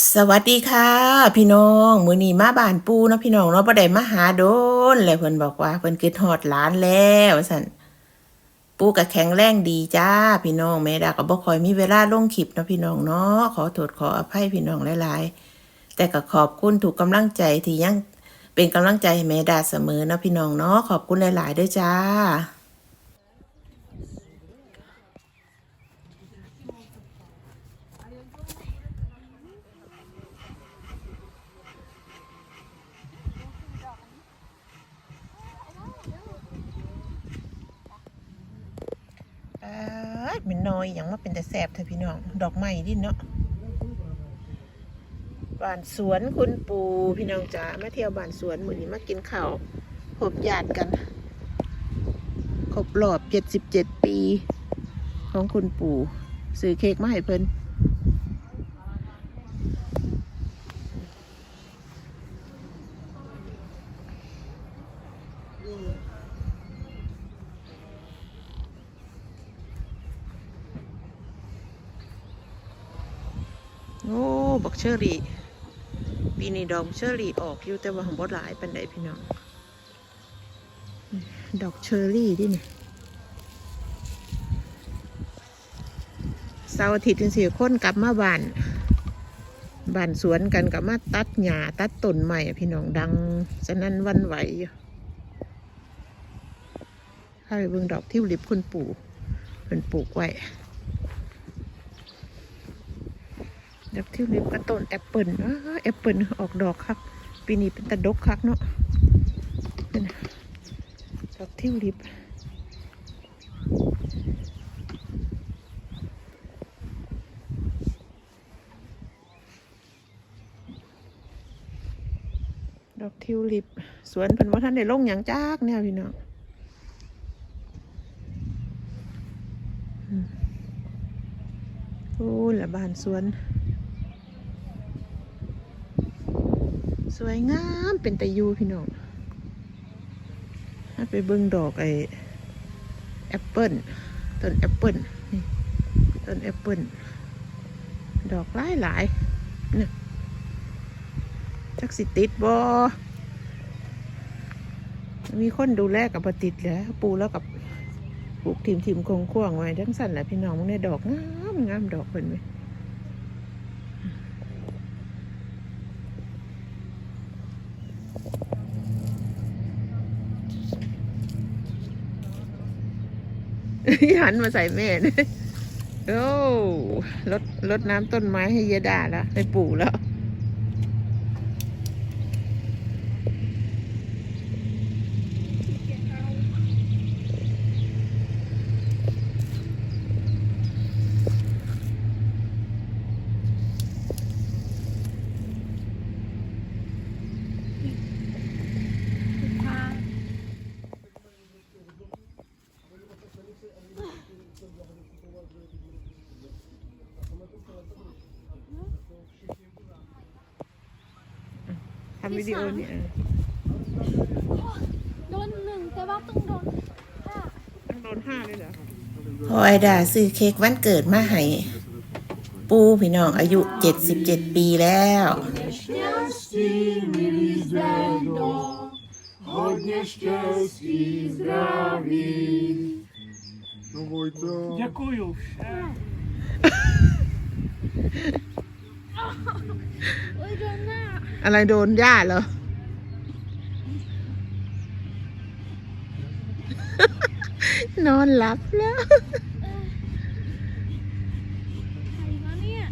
สวัสดีค่ะ พี่น้องมื้อนี้มาบ้านปูเนาะพี่น้องเนาะบ่ได้มาหาโดนแล้วเพิ่นบอกว่าเพิ่นคิดฮอดหลานแล้วว่าซั่นปูก็แข็งแรงดีจ้า พี่น้องแม่ดาก็บ่ค่อยมีเวลาลงคลิปเนาะพี่น้องเนาะขอโทษขออภัยพี่น้องหลายๆ แต่ก็ขอบคุณทุกกำลังใจที่ยังเป็นกำลังใจให้แม่ดาเสมอเนาะพี่น้องเนาะขอบคุณหลายๆด้วยจ้า ยมันน้อยอย่างว่าเป็นแต่แสบเถอะพี่น้อง ดอกไม้ดิเนาะบ้านสวนคุณปู่พี่น้องจ๋ามาเที่ยวบ้านสวนมื้อนี้มากินข้าวพบญาติกัน ครบรอบเจ็ดสิบเจ็ดปี ของคุณปู่ซื้อเค้กมาให้เพิ่นโอ้บัก เชอรี่ปีนี้ดอกเชอรี่ออกอยู่แต่ว่าของบดหลายปันใดพี่น้องดอกเชอรี่ดิเนี่ยเสาร์อาทิตย์ถึงสี่คนกลับมาบ้านบ้านสวนกันกลับมาตัดหญ้าตัดต้นใหม่พี่น้องดังสนั่นหวันไหวอยู่ข้าไปเบิ่งดอกทิวลิปคุณปู่เป็นปลูกไว้ ดอกทิวลิปกับต้นแอปเปิลแอปเปิลออกดอกคักปีนี้เป็นตะดกคักเนาะนี่นดอกทิวลิปดอกทิวลิป สวนเพิ่นว่าท่านได้ลงอย่างจาก เนี่ยพี่น้องอืมโอ้ละบานสวน วยงามเป็นตะยูพี่น้องไปเบิ่งดอกไอแอปเปิลต้นแอปเปิลนี่ต้นแอปเปิลดอกหลายหลายเนี่ยจักสิติดบ่มีคนดูแลกับปติดแล้วปูแล้วกับปลูกทีมทีมคงควงไว้ทั้งสั่นแหละพี่น้องมึงในดอกงามงามดอกเพิ่นไหม หันมาใส่แม่เนี่ยโอ้ลดลดน้ำต้นไม้ให้เยดาแล้วให้ปู่แล้วำวิดีโอเนี่ยโดนหนึ่งแต่ว่าต้องโดนห้าต้องโดนห้าเลยเหรอพอไอดาซื้อเค้กวันเกิดมาให้ปูพี่น้องอายุเจ็ดสิบเจ็ดปีแล้ว Hodně โอ้ยโดนหน้าอะไรโดนย่าเหรอ นอนหลับแล้วใครวะเนี่ย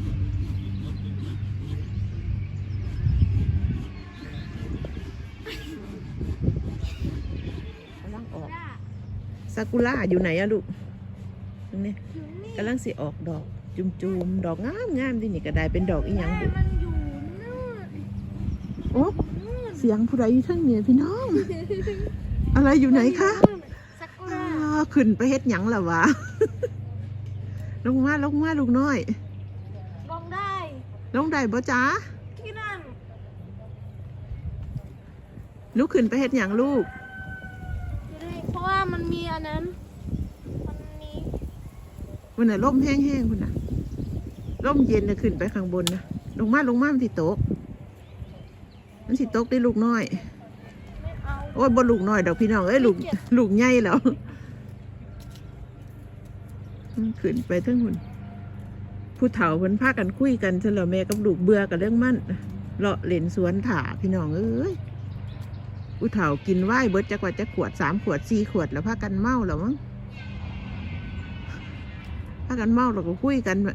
กำลังออก จ้าซากุระอยู่ไหนอะลูกนี่อยู่นี่กำลังสิออกดอก จุมๆ ดอกงามงามๆดินี่ก็ได้เป็นดอกอีหยังแม่บุมันอยู่นู่นโอ้นู่นเสียงผู้ใดอยู่ทั้งเนี่ยพี่น้อง อะไรอยู่ไหนคะนู่นสักุอ่าระขึ้นไปเฮ็ดหยังล่ะวะ ลงมาลงมาลูกน้อย ลองได้ลงได้บ่จ้าที่นั่นลูกขึ้นไปเฮ็ดหยังลูกจะได้เพราะว่ามันมีอันนั้น มันมีวันน่ะลมแห้งๆคุณน่ะ ลมเย็นน่ะขึ้นไปข้างบนนะลงมาลงมามันสิตก มันสิตกได้ลูกน้อยไม่เอาโอ้ยบ่ลูกน้อยดอกพี่น้องเอ้ยลูกขี้เกียจลูกใหญ่แล้วอืมขึ้นไปเทั้งหุ่นผู้เฒ่าเพิ่นพากันคุยกันซะแล้วแม่กับลูกเบื่อกับเรื่องมันเลาะเล่นสวนถาพี่น้องเอ้ยผู้เฒ่ากินไว้เบิดจักว่าจะขวดสามขวดสี่ขวดแล้วพากันเมาแล้วมั้งพากันเมาแล้วก็คุยกันแ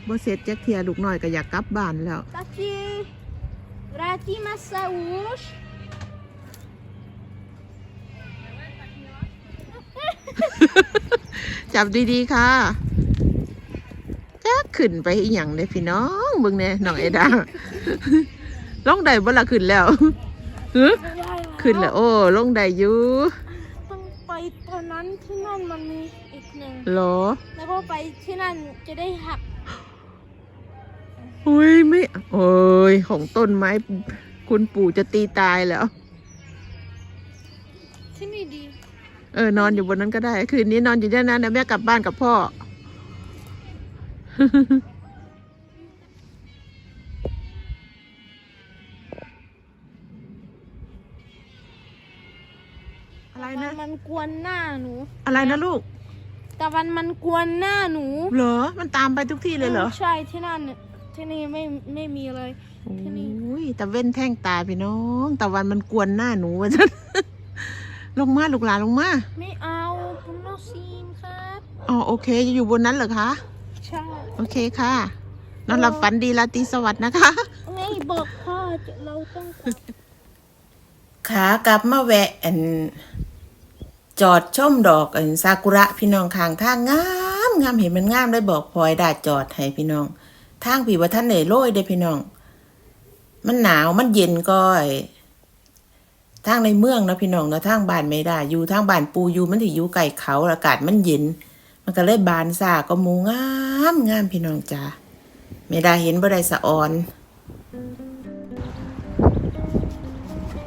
บบบ่เสร็จจักเทียลูกน้อยก็อยากกลับบ้านแล้ว Tati, vrátí se už. จับดีๆค่ะจะขึ้นไปอีหยังเลยพี่น้องเบิ่งเนี่ยน้องเอดา ลงได้บ่ละขึ้นแล้วหึ ขึ้นแล้วโอ้ลงได้อยู่ต้องไปตอนนั้นที่นั่นมันมีอีกหนึ่ง เหรอ แล้วก็ไปที่นั่นจะได้หัก อุ้ยไม่โอ้ยของต้นไม้ คุณปู่จะตีตายแล้ว ที่นี่ดี เออนอนอยู่บนนั้นก็ได้ คืนนี้นอนอยู่ที่นั้นนะแม่กลับบ้านกับพ่อ อะไรตะวันะนมันกวนหน้าหนู อะไรนะลูก ตะวันมันกวนหน้าหนู เหรอ มันตามไปทุกที่เลยเหรอ ใช่ที่นั่นเนี่ย ที่นี่ไม่ไม่มีเลย ที่นี่โอ้ยตะเว้นแท่งตาพี่น้องตะวันมันกวนหน้าหนูว่าจะลงมาลูกหลานลงมา ไม่เอาคุณโนซีนครับอ๋อโอเคจะอยู่บนนั้นเหรอคะ ใช่ โอเคค่ะนอนหลับฝันดีราตรีสวัสดิ์นะคะ ไม่บอกพ่อเราต้องขากลับมาแวะอันจอดชมดอกอันซากุระพี่น้องข้างทางงามงามเห็นมันงามเลยบอกพลอยดาจอดให้พี่น้อง ทางผีว่าท่านเหนโรยเด้พี่น้อง มันหนาวมันเย็นก็ไอ้ทางในเมืองนะพี่น้องนะทางบ้านไม่ได้ อยู่ทางบ้านปูอยู่มันที่อยู่ไก่เขาอากาศมันเย็น มันก็เลยบานซาก็มูงามงามพี่น้องจ้าไม่ได้เห็นบ่ได้สะออน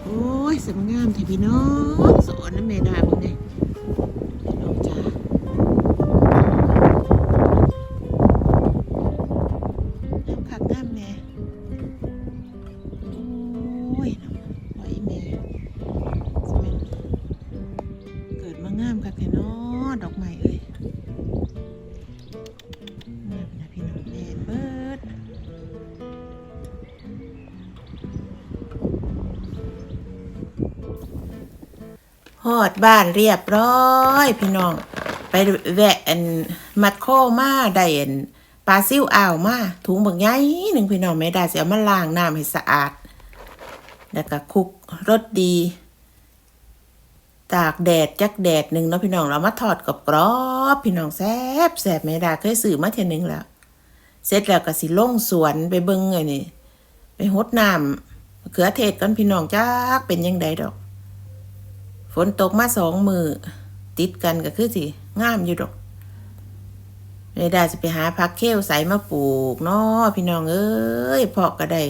โอ้ยสวยงามที่พี่น้องสะอนนะเมดาพวกนี้ ฮอดบ้านเรียบร้อยพี่น้อง ไปแวะอันมัดโคมาได้อันปลาซิ่วอ่าวมาถุงบางใหญ่หนึ่งพี่น้องไม่ได้เสียมาล้างน้ำให้สะอาด แล้วก็คลุกรสดี ตากแดดจักแดดหนึ่งเนาะพี่น้องเรามาทอดกับกรอบพี่น้องแซ่บแซ่บไม่ได้เคยซื้อมาเทีนึงแล้ว เสร็จแล้วก็สิลงสวนไปเบิ่งไงนี่ ไปหดน้ำเขือเทศกันพี่น้องจักเป็นยังไงดอก ฝนตกมาสองมือ ติดกันก็คือสิงามอยู่ดอกไม่ได้จะไปหาพักเข้วใสมาปลูกนาะพี่น้องเอ้ยเพาะก็ได้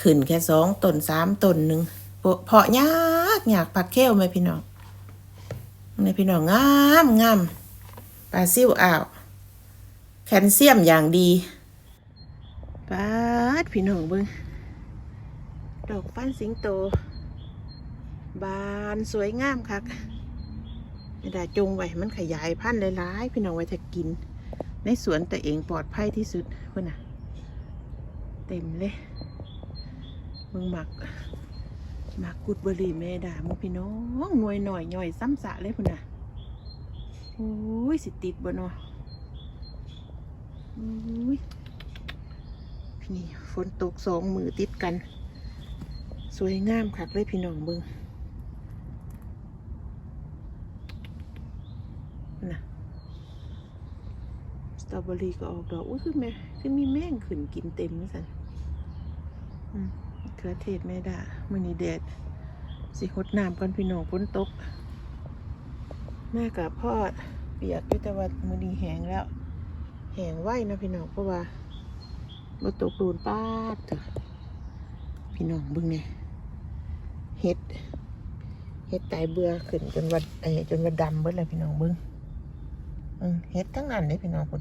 ขึ้นแค่สองต้นสามต้นหนึ่งเพาะยากอยากพักเข้วไหมพี่น้องนพี่น้องงามงามปลาซิ่วอ่าวแคลเซียมอย่างดีปาดพี่น้องเบิ้งดอกฟันสิงโต บานสวยงามคักไม่ได้จงไว้มันขยายพันธุ์หลายๆพี่น้องไว้จะกิน ในสวนแตัวเองปลอดภัยที่สุดเพื่อนน่ะเต็มเลยมึงหมักหมักกุดบรีแม่ด่ามึงพี่น้องหน่วยหน่อยหน่อยซ้ำสะเลยพื่นน่ะโอ้ยสิติดบ่เนาะโอ้ยพี่ฝนตกสองมือติดกัน สวยงามคักเลยพี่น้องเบิง ตรอเบอรี่ก็ออกดอกอุ้ยคือแม่คือมีแม่งขึ้นกินเต็มสันอืมมะเขือเทศแม่ด่ามันนี่แดดสิหดน้ำก่อนพี่น้องฝนตกแม่กับพ่อเปียกอยู่แต่ว่ามือนีแห้งแล้วแห้งไหวนะพี่น้องเพราะว่าบ่ตกโดนป้าดพี่น้องบิ่งเนี่ยเฮ็ดเฮ็ดตายเบื่อขึ้นจนวัดไอ้จนวัดดำเบิดเลยพี่น้องบิ้งเฮ็ดทั้งนั้นเลยพี่น้องคน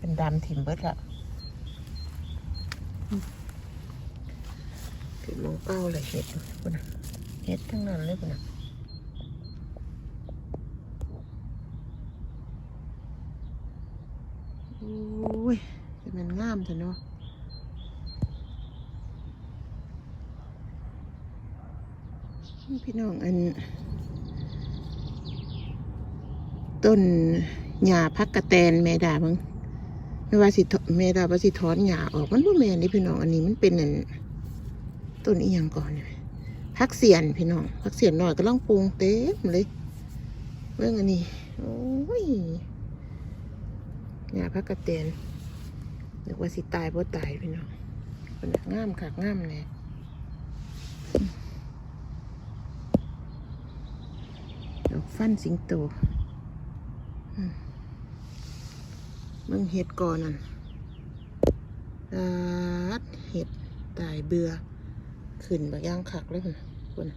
เป็นดำถิ่มเบิดละคือมองเก้าเลยเห็ดปุ่นเห็ดทั้งนั้นเลยปุ่นโอ้ยมันงามเถอะเนาะพี่น้องอัน ต้นหญ้าพักกระแตนแม่ดามึง ไม่ว่าสิถแม่ดาว่าสิถอนหญ้าออกมันบ่แม่นนี่พี่น้องอันนี้มันเป็นอันต้นอีหยังก่อนเนี่ยพักเสียนพี่น้องพักเสียนหน่อยก็ล่องปรุงเต็มเลยเรื่องอันนี้โอ้ยหญ้าพักกระแตนนึกว่าสิตายบ่ตายพี่น้องเป็นน่ามคักง่ามแน่ดอกฟันสิงโตมึ งเห็ดก่อนนั่นตัดเห็ดตายเบือขึ้นแบบย่างขักเลยคุณคุณ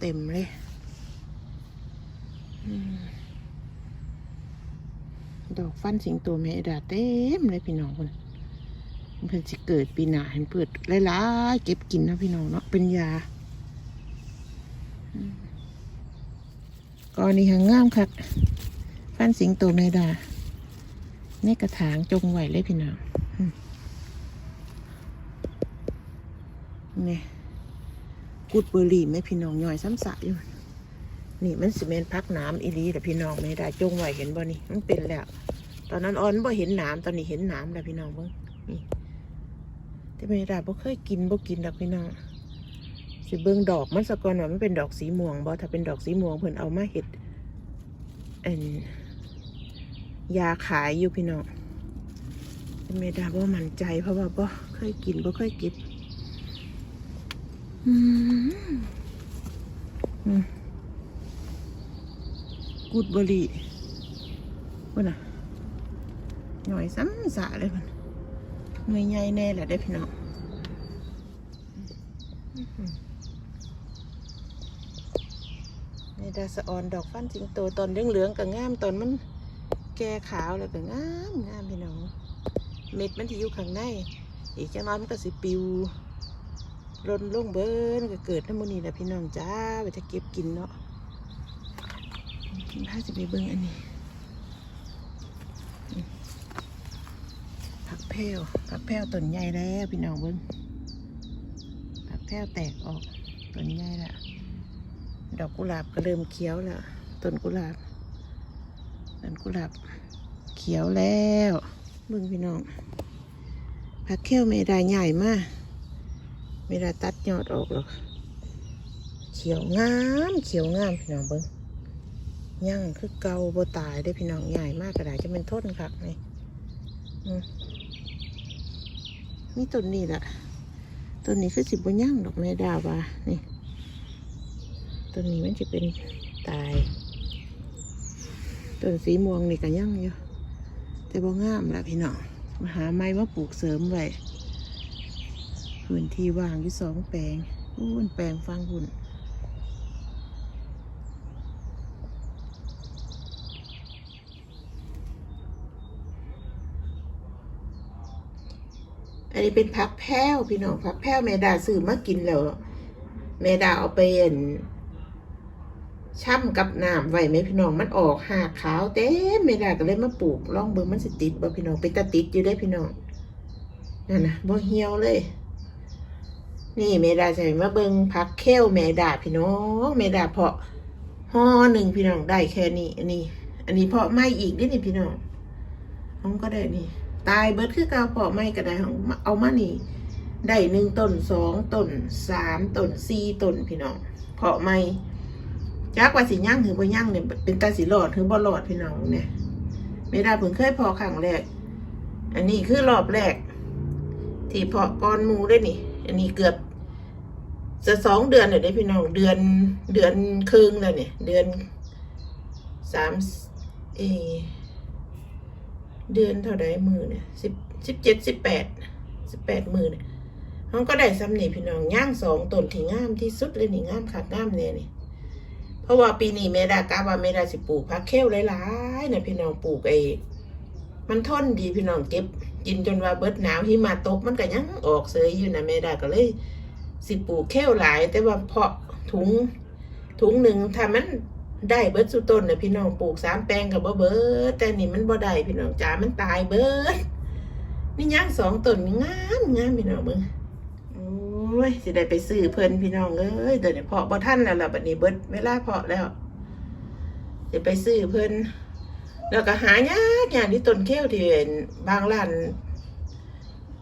เต็มเลยดอกฟันสิงโตแม่ดาเต็มเลยพี่น้องคุณมันเพิ่นสิเกิดปีหนาเห็นเปิดหลายๆเก็บกินนะพี่น้องเนาะเป็นยาก่อนนี้หางงามคักฟันสิงโตแมดา ในกระถางจงไหวเลยพี่น้องนี่กูดเบอร์รี่ไหมพี่น้องย่อยซ้ำสะอยู่ นี่มันสิเมนพักน้ำอีรีแต่พี่น้องไม่ได้จงไหวเห็นบ่นี่มันเป็นแล้ว ตอนนั้นออนบ่เห็นน้ำตอนนี้เห็นน้ำแล้วพี่น้องเบิ่งนี่แต่ไม่ได้บ่เคยกินบ่กินดอกพี่น้องสิเบิ่งดอกมันสะกอนว่ามันเป็นดอกสีม่วงบ่ถ้าเป็นดอกสีม่วงเพิ่นเอามาเฮ็ดอัน ยาขายอยู่พี่น้องเมดาบ่มั่นใจเพราะว่าบ่เคยกินบ่เคยเก็บอืมอืมกูดบรีว่าน่ะหน่อยซ้ำสะเลยมันหน่วยใหญ่แน่แหละได้พี่น้องเมดาสะออนดอกฟันสิงโตตอนเหลืองๆก็งามตอนมัน แก่ขาวแล้วก็งามงามพี่น้อง เม็ดมันที่อยู่ข้างใน อีกจังน้อยมันก็สิปิวลนลงเบิ้นก็เกิดน้ำมันนี่แหละพี่น้องจ้าไปจะเก็บกินเนาะกินผ้าจะไปเบิ้งอันนี้ผักแพรวผักแพรวต้นใหญ่แล้วพี่น้องเบิ้งผักแพรวแตกออกต้นใหญ่ละดอกกุหลาบก็เริ่มเขียวแล้วต้นกุหลาบ ต้นกุหลาบเขียวแล้วเบิ่งพี่น้องผักแค้วเมดาใหญ่มากเมดาตัดยอดออกหรอกเขียวงามเขียวงามพี่น้องเบิ่งย่างคือเกาบตายได้พี่น้องใหญ่มากกระดาษจะเป็นต้นคักนี่มมีต้นนี้แหละต้นนี้คือสิบบ่ย่างดอกเมดาวานี่ต้นนี้มันจะเป็นตาย ต้นสีม่วงนี่ก็ยังอยู่แต่บ่งามละพี่น้องมาหาไม้มาปลูกเสริมไว้พื้นที่ว่างอยู่สองแปลงอู้นแปลงฟังหุ่นอันนี้เป็นผักแพ้วพี่น้องผักแพ้วแม่ดาซื้อมากินแล้วแม่ดาเอาไปเอ็น ช่ำกับน้ำไว้ไหมพี่น้องมันออกหากขาวเต็มไม่ได้ก็เลยมาปลูกลองเบิ่งมันสิติดบ่พี่น้องเป็นตาติดอยู่ได้พี่น้องนั่นนะบ่เหี่ยวเลย นี่เมดาใส่มาเบิ่งพักเคลเมดาพี่น้องเมดาเพาะห่อหนึ่งพี่น้องได้แค่นี้อันนี้ อันนี้เพาะไม่อีกนี่นี่พี่น้องห้องก็ได้นี่ ตายเบิดคือเกาเพาะไม่ก็ได้ของเอามานี่ได้หนึ่งต้นสองต้นสามต้นสี่ต้นพี่น้องเพาะไม่ จักว่าสิย่างหรือบ่ย่างเนี่ยเป็นตาสิหลอดหรือบ่หลอดพี่น้องเนี่ยไม่ได้เพิ่งเคยพอครั้งแรก อันนี้คือรอบแรก ที่เพาะก้อนมูได้นี่ อันนี้เกือบจะสองเดือนเลยได้พี่น้อง เดือนเดือนครึ่งแล้วเนี่ย เดือนสามเอเดือนเท่าไดมือเนี่ยสิบสิบเจ็ดสิบแปดสิบแปดมือเนี่ยเขาก็ได้ซ้ำนี่พี่น้องย่างสองต้นที่งามที่สุดเลยนี่งามขาดงามเลยนี่ เพราะว่าปีนี้เมดากาว่าเมดาสิปลูกพักเข้วหลายๆเนี่ยพี่น้องปลูกไอ้มันทนดีพี่น้องเก็บกินจนว่าเบิดหนาวหิมะตกมันก็ยังออกเสยอยู่นะแม่ดาก็เลย สิปลูกแค่วหลาย แต่ว่าเพาะถุงถุงหนึ่งถ้ามันได้เบิดสุต้นน่ะพี่น้องปลูกสามแปลงกับบ่เบิดแต่นี่มันบ่ได้พี่น้องจ๋ามันตายเบิดนี่ย่างสองต้นงามงามพี่น้องมึง ยสิได้ไปซื้อเพิ่นพี่น้องเอ้ยเดี๋ยวนี้เพาะบ่ทันแล้วล่ะบัดนี้เบิดเวลาเพาะแล้วสิไปซื้อเพิ่นแล้วก็หายากอย่างที่ต้นแก้วที่เห็นบางร้าน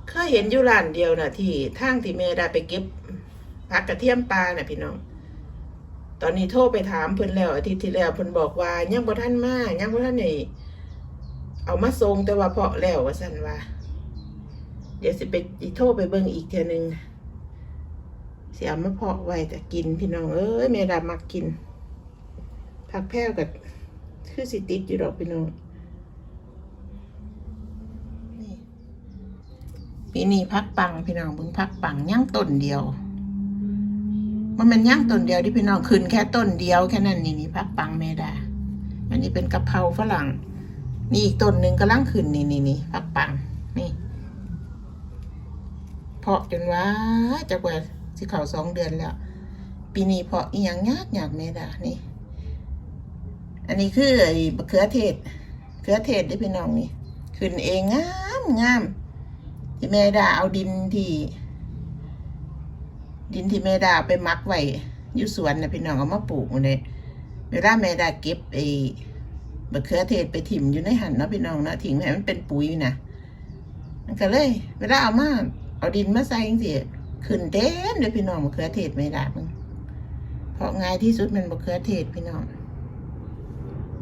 เคยเห็นอยู่ร้านเดียวน่ะที่ทางที่แม่ได้ไปเก็บผักกระเทียมปลาน่ะพี่น้อง ตอนนี้โทรไปถามเพิ่นแล้วอาทิตย์ที่แล้วเพิ่นบอกว่ายังบ่ทันมายังบ่ทันได้เอามาส่งแต่ว่าเพาะแล้วว่าซั่นว่าเดี๋ยวสิไปโทรไปเบิ่งอีกเทื่อนึง เอามาเพาะไว้แต่กินพี่น้องเอ้ยแม่ดามักกิน ผักแพรวกับคือสิติดอยู่ดอกพี่น้องนี่ปีนี้พักปังพี่น้องเบิ่งพักปังย่างต้นเดียว มันเป็นย่างต้นเดียวที่พี่น้องขึ้นแค่ต้นเดียวแค่นั้นนี่นี่พักปังแม่ดา อันนี้เป็นกะเพราฝรั่งนี่อีกต้นหนึ่งกำลังขึ้นนี่นี่นี่พักปังนี่เพาะจนว่าจะกว่า สิเขาสองเดือนแล้ว ปีนี้เพาะอีหยังยากยากแม่ดานี่ อันนี้คือไอ้มะเขือเทศเขือเทศได้พี่น้องนี่ขึ้นเองงามงามที่แม่ดาเอาดินที่ ดินที่แม่ดาไปมักไว้อยู่สวนนะพี่น้องเอามาปลูกเลยเวลาแม่ดาเก็บไอ้มะเขือเทศไปถิ่มอยู่ในหันเนาะพี่น้องเนาะถิ่มให้มันเป็นปุ๋ยนะมันก็เลย เวลาเอามาเอาดินมาใส่จัง ขึ้นเต็มเลยพี่น้องมะเขือเทศไม่ดามึงเพราะง่ายที่สุดมันมะเขือเทศพี่น้อง